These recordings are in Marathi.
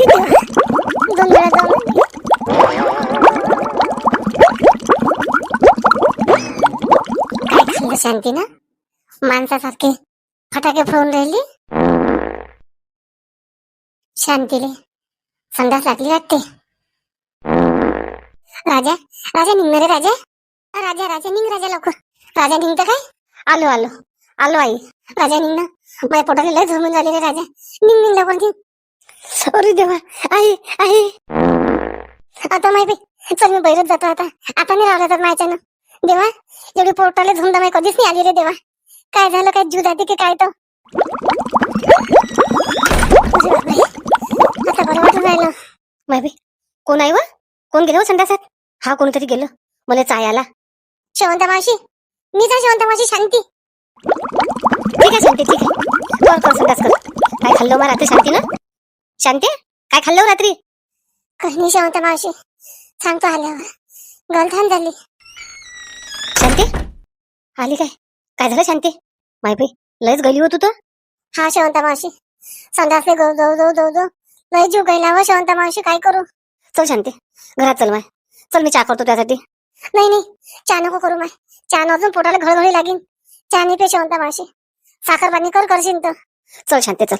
अरे दोन वेळा जाऊन शांती ना माणसासारखे फटाके फोडून राहिली? शांतीले संडास लागली वाटते. राजा राजा निघ रे राजा. राजा राजा निघ राजा लवकर. राजा निघतं काय? आलो आलो. आलो आई. राजा निघ ना. माझ्या पोटाला लय झोमून झाले रे राजा. निघ निघ लवकर निघ. अरे देवा आई आई. आता माहिती चल मी बैरत जातो आता. आता नाही राहिला तर माझ्या देवा एवढी पोटाला झुंदा माही कधीच नाही आली रे देवा. काय झालं काय जीव जाते की काय तर आता बरं वाटून राहिलं. माहिती कोण आहे व? कोण गेलो संध्यासात हा कोणतरी गेलो. मला चाय आला. शेवंता मावशी मी जा शेवंता मावशी शांती. ठीक आहे शांती ठीक आहे. कर कर संडास कर. काय खाल्लो मला आता शांती ना शांती काय खाल्लं हो रात्री? काही शेवंता मावशी. सांगतो आल्यावर. गलथान झाली. शांती? आली काय? काय झालं शांती? माहिती लयच गली होत हा शेवंता मावशी. गो जाऊ जाऊ जाऊ जाऊ लय जीव गेला व शेवंता मावशी काय करू? चल शांती घरात चल माय. चल मी चहा करतो त्यासाठी. नाही नाही. चहा नको करू माय. चहा अजून पोटाला घळघळी लागीन. चहा नाही पे शेवंता मावशी. साखर पाणी कर करशील तर. चल शांती चल.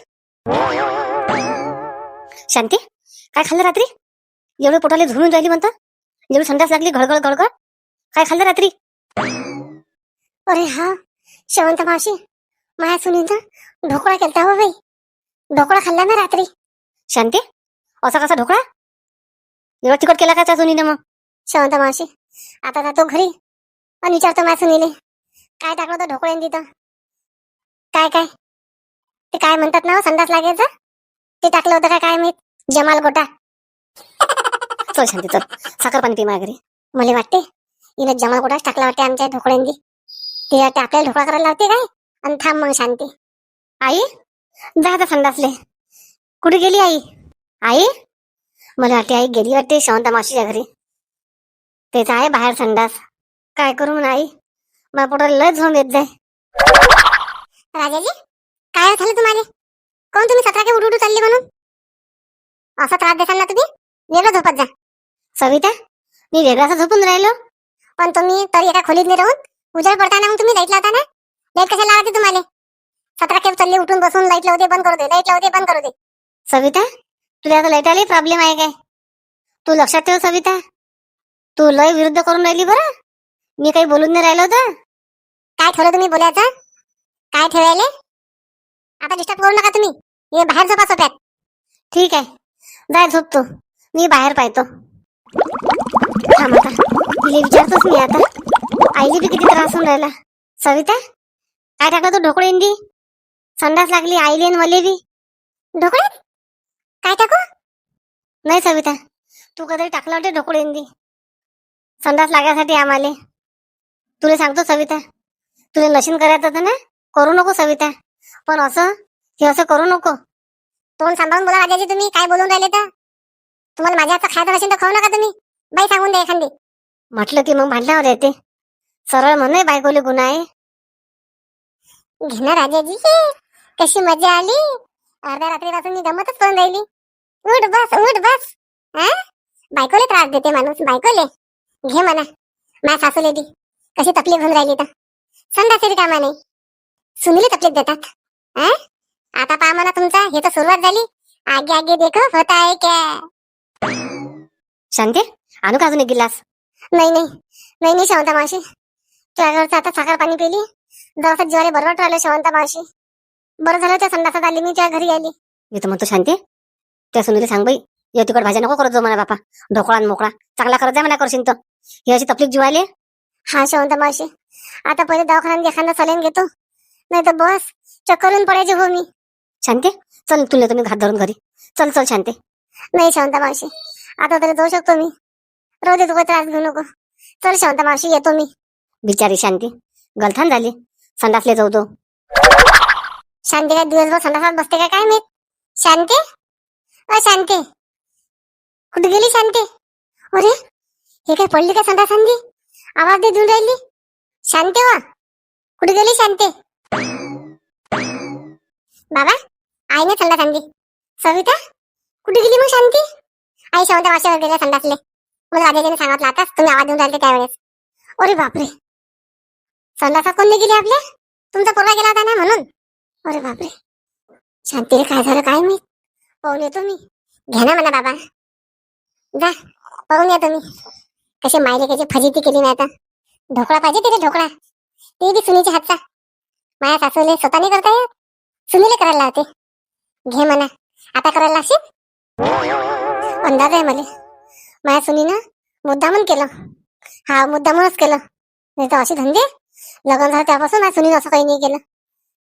शांती? काय खाल्लं रात्री? एवढे पोटाला झुळून राहिली म्हणता? एवढी संडास लागली घळघळ घळघळ? काय खाल्लं रात्री? अरे हा शेवंत मावशी. माया सुनीचा ढोकळा केलता हो बाई. ढोकळा खाल्ला ना रात्री. शांती असा कसा ढोकळा? एवढा तिकट केला का त्या सुनीने मग? शेवंत मावशी आता जातो घरी. आणि विचारतो माया सुनीले काय टाकलं होतं ढोकळ्यान तिथं? काय काय? ते काय म्हणतात ना हो, संडास लागायचं? ते टाकलं होतं काय काय मी जमाल गोटा. चल शांती चल. साखर पाणी पी माझ्या घरी. मला वाटते हिनं जमाल गोटाच टाकला वाटते आमच्या ढोकळ्यांनी. ते वाटते आपल्याला ढोकळा करायला लावते काय? आणि थांब मग शांती. आई? जा आता संडासले. कुठे गेली आई? आई? मला वाटते आई गेली वाटते शांता मावशीच्या घरी. तेच आहे बाहेर संडास. काय करू म्हणून आई? मला पोटाला लय झोन येत जाय. राजाजी काय झालं तुम्हाला? कोण तुम्ही सतरा के उठू उठू चालली म्हणून? असा त्रास देसाल ना तुम्ही? वेगळं झोपत जा. सविता मी वेगळा असं झोपून राहिलो. पण तुम्ही तरी एका खोलीत नाही राहून? उजाड पडताना मग तुम्ही? लाइट लावता ना? लाइट कशाला लावते तुम्हाला? सतरा खेप चालले उठून बसून लाइट लावते बंद करू दे लाइट लावते बंद करू दे. सविता तुला आता लाइट आली प्रॉब्लेम आहे काय? तू लक्षात ठेव सविता. तू लय विरुद्ध करून राहिली बरं. मी काही बोलून नाही राहिलो होतं काय ठेवलं तुम्ही बोलायचं? काय ठेवायले? आता डिस्टर्ब करू नका तुम्ही. ये बाहेर झोपा सोप्यात. ठीक आहे. जाय झोपतो मी बाहेर पाहतो. थांब आता. तिला विचारतोच मी आता. आईली बी किती त्रास होऊन राहिला. सविता काय टाकलं तू? ढोकळे इंदी संडास लागली आईली आणि मले बी. ढोकळे? काय टाकू? नाही सविता. तू कधी टाकलं वाटते ढोकळे इंदी संडास लागण्यासाठी आम्हाला. तुला सांगतो सविता. तुला नशीन करायचं होतं ना? करू नको सविता. पण असं हे असं करू नको. तोंड सांभाळून बोला राजाजी तुम्ही काय बोलून राहिले तर? तुम्हाला माझ्या आता खायचं असेल तर खाऊ नका तुम्ही. बाई सांगून द्या एखादी. म्हटलं की मग भांडल्यावर येते. सरळ म्हणून बायकोले गुन्हा आहे. घेणार राजाजी. कशी मजा आली. अर्ध्या रात्रीपासून मी गमतच करून राहिली. उठ बस उठ बस. हा? बायकोले त्रास देते माणूस बायकोले. घे म्हणा. माझ्या सासूले दी. कशी तकलीफ होऊन राहिली तर. संडासरी कामा नाही सुनीले तकलीफ देतात. हा आता पहा म्हणा तुमचा हे तर सुरुवात झाली. आगे आगे देखो होता आहे क्या? शांती आणू का अजून एक गिलास? नाही नाही. नाही नाही शांता मावशी. तुझ्या घरचं आता साखर पाणी पिली. जरासं ज्वारी बरोबर राहिलं शांता मावशी. बरं झालं त्या संडासात आली मी त्या घरी आली. मी तर म्हणतो शांती त्या सुनीले सांग बाई या तिकड भाज्या नको करत जाऊ म्हणा बापा. ढोकळा आणि मोकळा. चांगला करत जा म्हणा करशील तर. ही अशी तकलीफ जीवाली? हा शांता मावशी. आता पहिले दवाखान्यात एखादा सलेन घेतो. नाही तर बस. चक्करून पडायचे हो मी. शांती चल तुला तुम्ही घात धरून घरी. चल चल शांती. नाही शांता मावशी. आता तरी जाऊ शकतो मी. रोज तू त्रास घेऊ नको. चल शांता मावशी येतो मी. बिचारी शांती. गलथान झाली. संडासले जाऊ तो शांती काय दिवसभर संडासात बसते काय काय माहीत? शांती? अ शांती. कुठे गेली शांती? अरे हे काय पडली का संडासांदी आवाज दे देऊन राहिली? शांती वा? कुठे गेली शांती? बाबा आईने संडास आणली सविता कुठे गेली मग शांती? आई शेवंता वाशावर गेल्या संडासले मला राजाजीने सांगितलं आता तुम्ही आवाज देऊन राहिले त्यावेळेस. अरे बापरे. संडासा कोण गेली आपल्या? तुमचा पोरगा गेला होता ना म्हणून. अरे बापरे. शांतीला काय झालं काय मी पाहून येतो मी. घ्या ना म्हणा बाबा. जा पाहून या तुम्ही. कसे मायले कशी फजिती केली नाही आता. ढोकळा पाहिजे तिथे ढोकळा. ते बी सुनीच्या हातचा. माझ्या सासूले स्वतः नाही करता येत. सुनीले करायला लावते. घे म्हणा. आता करायला लागशील अंदाज आहे मला. माझ्या सुनीनं मुद्दामून केलं. हा मुद्दामूनच केलं. नाही तर असे धंदे? लग्न झालं त्यापासून माझ्या सुनीनं असं काही नाही केलं.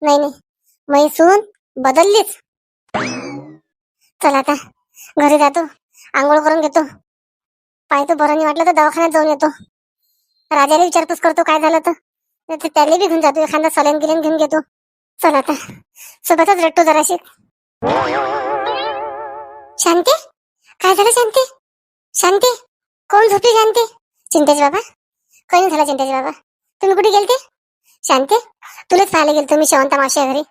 नाही नाही. मी सून बदललीच. चल आता. घरी जातो. आंघोळ करून घेतो. पाहतो बरं नाही वाटलं तर दवाखान्यात जाऊन येतो. राजाला विचारपूस करतो काय झालं तर? तर त्याला बी घेऊन जातो. एखादा सलेन गिलेन घेऊन घेतो. चल आता. सोबतच रट्टू जराशी. शांती? काय झालं शांती? शांती? कोण झोपली शांती? चिंतेश बाबा? काही झालं चिंतेश बाबा. तुम्ही कुठे गेलते? शांती? तुलाच पाहायला गेलतो मी शेवंता मावशी घरी.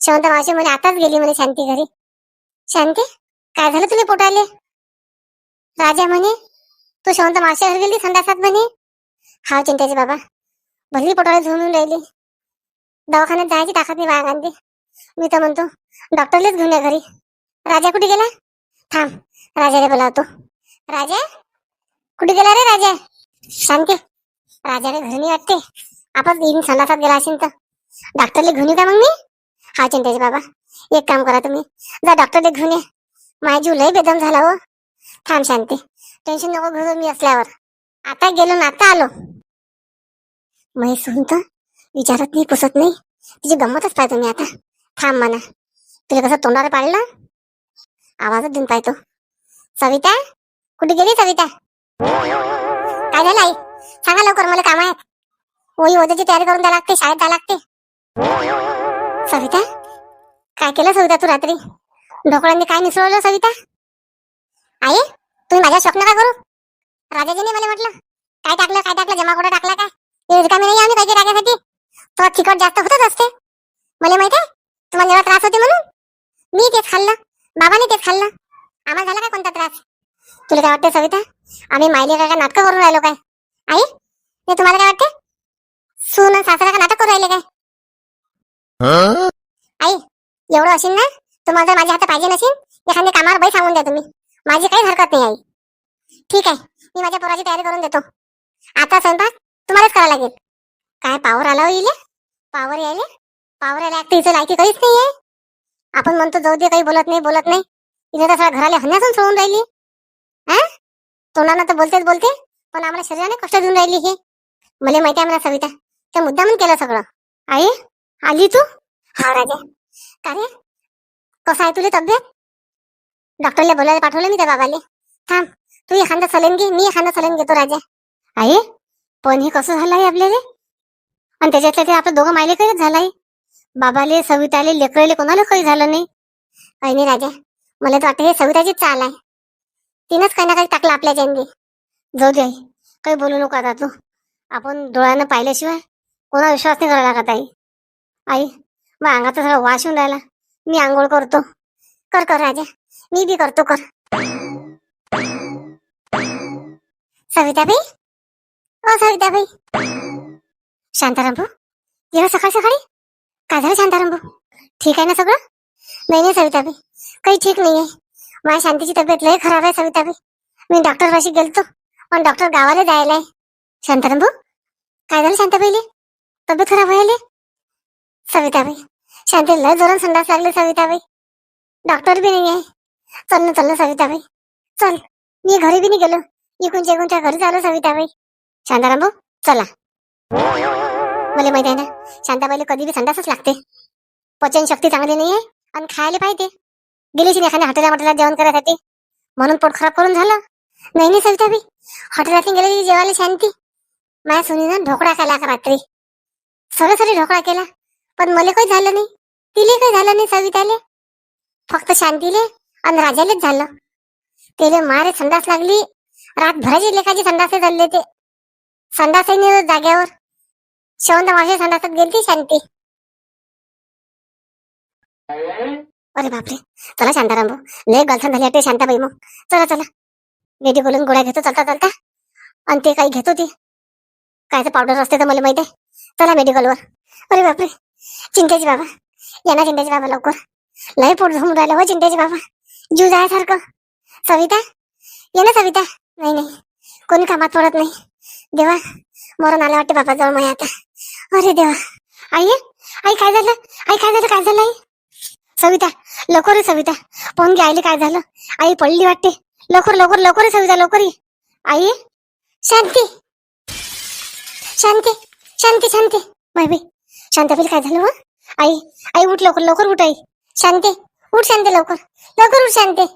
शेवंता मावशी म्हणे आताच गेली म्हणे शांती घरी. शांती? काय झालं तुला पोटाले? राजा म्हणे तू शेवंता मावशी घरी गेली संडासात म्हणे? हा चिंतेश बाबा. भरली पोटाला झोमून राहिली. दवाखान्यात जायची ताकद नाही बाळा गांधी. मी तर म्हणतो डॉक्टरलेच घेऊन या घरी. राजा कुठे गेला? थांब राजाने बोलावतो. राजा? कुठे गेला रे राजा? शांती राजाने घरी नाही वाटते. आपण इन संडासात गेला असेल तर. डॉक्टरला घेऊन येऊ का मग मी? हा चिंतेश बाबा. एक काम करा तुम्ही. जा डॉक्टरला घेऊन ये. माझी जीव लय बेदम झाला हो. थांब शांती. टेन्शन नको घेऊ मी असल्यावर. आता गेलो ना आता आलो. मी सुनतं विचारत नाही पुसत नाही. तिची गंमतच पाहतो मी आता. थांब म्हणा तुला कसं तोंडावर पाडलं आवाजच देऊन पाहतो. सविता? कुठे गेली सविता? काय झालं आई? सांगा लवकर मला काम आहेत वही ओझ्याची तयारी करून द्या लागते शाळेत द्या लागते. सविता? काय केलं सविता तू रात्री? ढोकळ्यांनी काय मिसळवलं सविता? आई तुम्ही माझ्या स्वप्न का करू. राजाजीने मला म्हटलं काय टाकलं काय टाकलं जमा कुठं टाकला काय? रिकामी नाही आम्ही पाहिजे राजासाठी? तो चिकट जास्त होतच असते. मला माहीत आहे तुम्हाला जेव्हा त्रास होते म्हणून? मी तेच खाल्लं. बाबाने तेच खाल्लं. आम्हाला झाला काय कोणता त्रास? तुला काय वाटते सविता? आम्ही मायले काय नाटकं करून राहिलो काय? आई हे तुम्हाला काय वाटते सून सासरा का नाटक करून राहिले काय? आई एवढं असेल ना? तुम्हाला जर माझ्या हातात पाहिजे नसेल एखादी कामावर बाई सांगून द्या तुम्ही. माझी काहीच हरकत नाही आई. ठीक आहे मी माझ्या पोराची तयारी करून देतो. आता स्वयंपाक तुम्हालाच करावा लागेल. काय पावर आला हो इले? पावर यायले? पावर यायला लागते हिचं लायकी काहीच नाही आहे आपण म्हणतो जाऊ दे काही बोलत नाही बोलत नाही. इथे तर सगळ्या घराला हन्यासून सोडून राहिली. हा? तोंडानं तर बोलतेच बोलते पण आम्हाला शरीराने कष्ट देऊन राहिली हे. मला माहिती आहे मला सविता त्या मुद्दामून केलं सगळं. आई आली तू? हा राजा. का रे? कसं आहे तुला तब्येत? डॉक्टरला बोलायला पाठवलं मी त्या बाबाले. थांब तू एखादा सलेन घे मी एखादा सलेन घेतो राजा. आई पण हे कसं झालं आहे आपल्याला? आणि त्याच्यातल्या ते आपलं दोघं मायले काहीच झालं आहे बाबाले सविताले लेकरले कोणाला काही झालं नाही. काही नाही राजा. मला तर वाटतं हे सविताचीच चाल आहे. तिनंच काही ना काही टाकलं आपल्या जन्मी जाऊ दे आई. काही बोलू नको आता तू. आपण डोळ्यानं पाहिल्याशिवाय कोणा विश्वास नाही करायला लागत आई. आई मग अंगाचा सगळं वाश येऊन राहिला. मी आंघोळ करतो. कर कर राजा. मी बी करतो कर. सविताबाई? ओ सविताबाई. शांताराम भाऊ एवढं सकाळी सकाळी? काय झालं शांताराम भाऊ ठीक आहे ना सगळं? नाही नाही सविताबाई काही ठीक नाही आहे माझ्या शांतीची तब्येत लय खराब आहे सविताबाई मी डॉक्टर पाशी गेलतो. पण डॉक्टर गावाला जायला आहे. शांताराम भाऊ काय झालं शांताबाईले तब्येत खराब व्हायले? सविताबाई शांती लय जोरात संडास लागले सविताबाई डॉक्टर बी नाही आहे चल ना चल ना सविताबाई चल. मी घरी बी नाही गेलो. इकूनच्या इकूनच्या घरी चालू सविताबाई शांताराम भाऊ चला. मला माहीत आहे ना शांताबाईला कधी बी संडासच लागते. पचन शक्ती चांगली नाही आहे आणि खायला पाहिजे. गेलीशी एखाद्या हॉटेला मटेला जेवण करायसाठी. म्हणून पोट खराब करून झालं. नाही नाही मी हॉटेलातून गेलेली जेवायला शांती. माझ्या सुनीनं ढोकळा खायला का रात्री. सगळं ढोकळा केला. पण मला काही झालं नाही. तिले काही झालं नाही सविताले. फक्त शांतीले आणि राजालेच झालं. तिले मारे संडास लागली. रात भराची लेखाची संडासे चालले ते. संडास जाग्यावर शेवंत मावशी संडासात गेलती शांती. अरे बापरे. चला शांताराम भाऊ लय गलथान झाली वाटते शांताबाई मग. चला चला. मेडी बोलून गोळ्या घेतो चालता चालता. आणि ते काही घेतो ते. कायचं पावडर असते तर मला माहिती आहे. चला मेडिकलवर अरे बापरे. चिंतेची बाबा. ये ना चिंतेची बाबा लवकर. लय पोट झोमून राहिलं हो चिंतेचे बाबा. जीव जायसारखं सविता? ये ना सविता. नाही नाही. कोणी कामात पडत नाही. देवा. मरण आलं वाटते बाबा जवळ माझ्या आता अरे देवा. आई आई काय झालं? आई काय झालं? काय झालं आई? सविता लवकर सविता. पाहून घे आईले काय झालं? आई पडली वाटते. लवकर लवकर लवकर सविता लवकर ये. आई? शांती. शांती शांती शांती. बाय बाई शांताबाई काय झालं आई आई उठ लवकर लवकर उठ आई. शांती उठ शांती लवकर. लवकर उठ शांती.